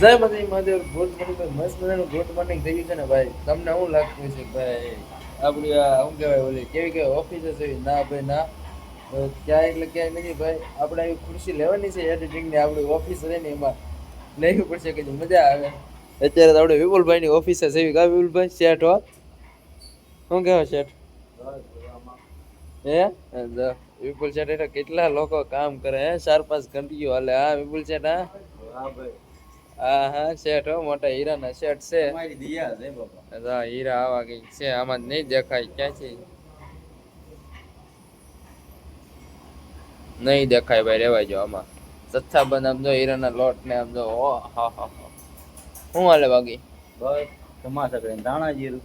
જય માતાજી, Mahadev. Good morning મસ્ત મજાનું ગુડ મોર્નિંગ થઈ છે ને ભાઈ. તમને શું લાગતું છે ભાઈ? આપણી આ, શું કહેવાય ઓલી, કેવી કેવી ઓફિસ છે? ના ભાઈ, ના. ક્યાં એટલે ક્યાંય નથી ભાઈ. આપણે આવી ખુરશી લેવાની છે એડિટિંગની, આપણી ઓફિસ રહે ને એમાં. લેવી પડશે કે મજા આવે. અત્યારે તો આપણે વિપુલભાઈ ની ઓફિસ છે. એવી કા વિપુલભાઈ? શેઠ, હો. શું કહેવાય શેઠ? હે? વિપુલ શેઠ એટલે કેટલા લોકો કામ કરે, હે? ચાર પાંચ ઘંટીઓ હાલે. હા, વિપુલ શેઠ, હા? હા હા શેઠ હો મોટા હીરાના શેઠ છે. તમારી દિયા છે બાપા. અદા હીરા આવા કંઈક છે આમાં નહીં દેખાય ક્યાં છે નહીં દેખાય ભાઈ રેવા જો આમાં. જથ્થાબંધ આમ જો હીરાના લોટ ને આમ જો ઓ હા હા હા. હાલે બાકી? બસ જમવા કરીને ધાણા જીરું.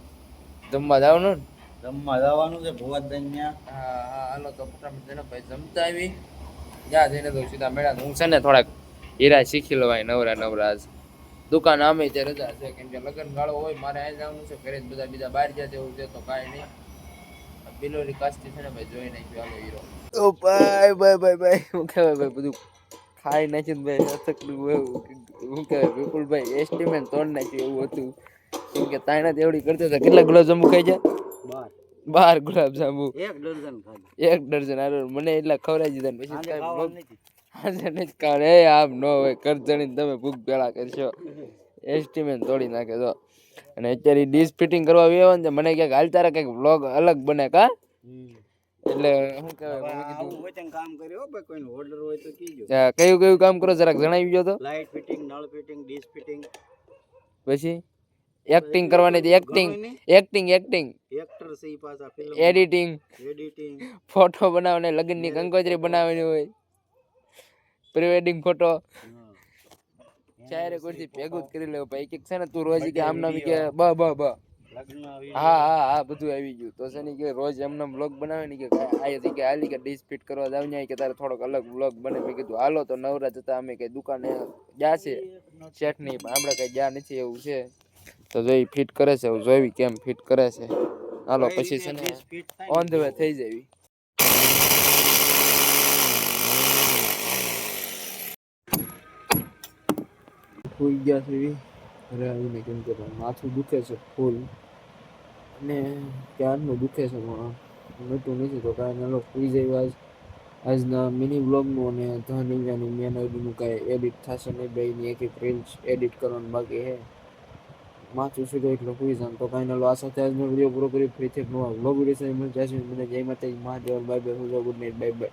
જમવા જવાનું ને? જમવા જવાનું છે ભુવન ત્યાં. હા હા હાલો તો ફટાફટ જઈને ભાઈ જમતા આવી. જ્યાં જઈને તો સીધા મેળા. હું છે ને થોડાક હીરા શીખી લવાય નવરા નવરા દુકાન આમે તે રજા છે કેમ કે લગ્ન ગાળો હોય મારે અહીં જવાનું છે ઘરે બધા બીજા બહાર જાય છે એવું છે તો કાંઈ નહીં. બિલોરી કાસ્ટી છે ને ભાઈ જોઈ નાખ્યો હાલો હીરો. ઓ ભાઈ ભાઈ ભાઈ ભાઈ હું કહેવાય ભાઈ બધું ખાઈ નાખ્યું ને ભાઈ અથકડું એવું હું કહેવાય વિપુલભાઈ એસ્ટિમેટ તોડ નાખ્યું એવું હતું. કેમ કે તાણા એવડી કરતો હતા. કેટલા ગુલાબ જાંબુ ખાઈ જાય બાર. બાર ગુલાબ જાંબુ. એક ડઝન એક ડઝન આરો મને એટલા ખવડાવી દીધા પછી કારણ એ આમ ન હોય કરજણી તમે ભૂખ ભેળા કરશો. એસ્ટિમેટ તોડી નાખે તો. અને અત્યારે ડીશ ફિટિંગ કરવા આવ્યો ને મને ક્યાંક હાલતા કંઈક વ્લોગ અલગ બને કા? એટલે શું કહેવાય કામ કર્યો ભાઈ કોઈનો ઓર્ડર હોય તો કીજો. કયું કયું કામ કરો જરાક જણાવી દો તો. લાઇટ ફિટિંગ નળ ફિટિંગ ડીશ ફિટિંગ પછી? એક્ટિંગ કરવાની હતી એક્ટિંગ એક્ટિંગ એક્ટિંગ એક્ટર સી પાછા ફિલ્મ એડિટિંગ એડિટિંગ ફોટો બનાવવાની લગ્નની કંકોત્રી બનાવવાની હોય. પ્રી વેડિંગ ફોટો ચારે કોઈથી ભેગું જ કરી લેવું. ભાઈ કે છે ને તું રોજ કે આમ નામ કે બ બ બ. હા હા હા બધું આવી ગયું. તો છે ને કે રોજ એમને બ્લોગ બનાવે ને કે આ કે હાલી કે ડીશ ફિટ કરવા જાવ ને કે તારે થોડોક અલગ બ્લોગ બને. મેં કીધું હાલો તો નવરા જતા અમે કઈ દુકાને ગયા છે. શેઠની પણ આપણે કઈ ગયા નથી એવું છે. તો જોઈ ફિટ કરે છે જોઈ કેમ ફિટ કરે છે. હાલો પછી છે ને ઓન ધ વે થઈ જાવી ફૂલ ગયા છે ઘરે આવીને કેમ કે માથું દુખે છે ફૂલ અને ક્યારનું દુખે છે પણ મોટું નથી તો કાંઈ નાલો ફૂઈ જાય આજ. આજના મિની બ્લોગનું અને ધન ઇન્ડિયાની મેન આઈડીનું કાંઈ એડિટ થશે નહીં બેયની એક એક રીલ્સ એડિટ કરવાનું બાકી હે માથું સુધી એટલે ફૂઈ જાય તો કાંઈ નાલો આ સાથે આજનો વીડિયો પૂરો કરી ફરીથી એક નવા બ્લોગ વીડિયો સાથે મળે ત્યાં મને જય માતાજી, Mahadev bye bye good night bye bye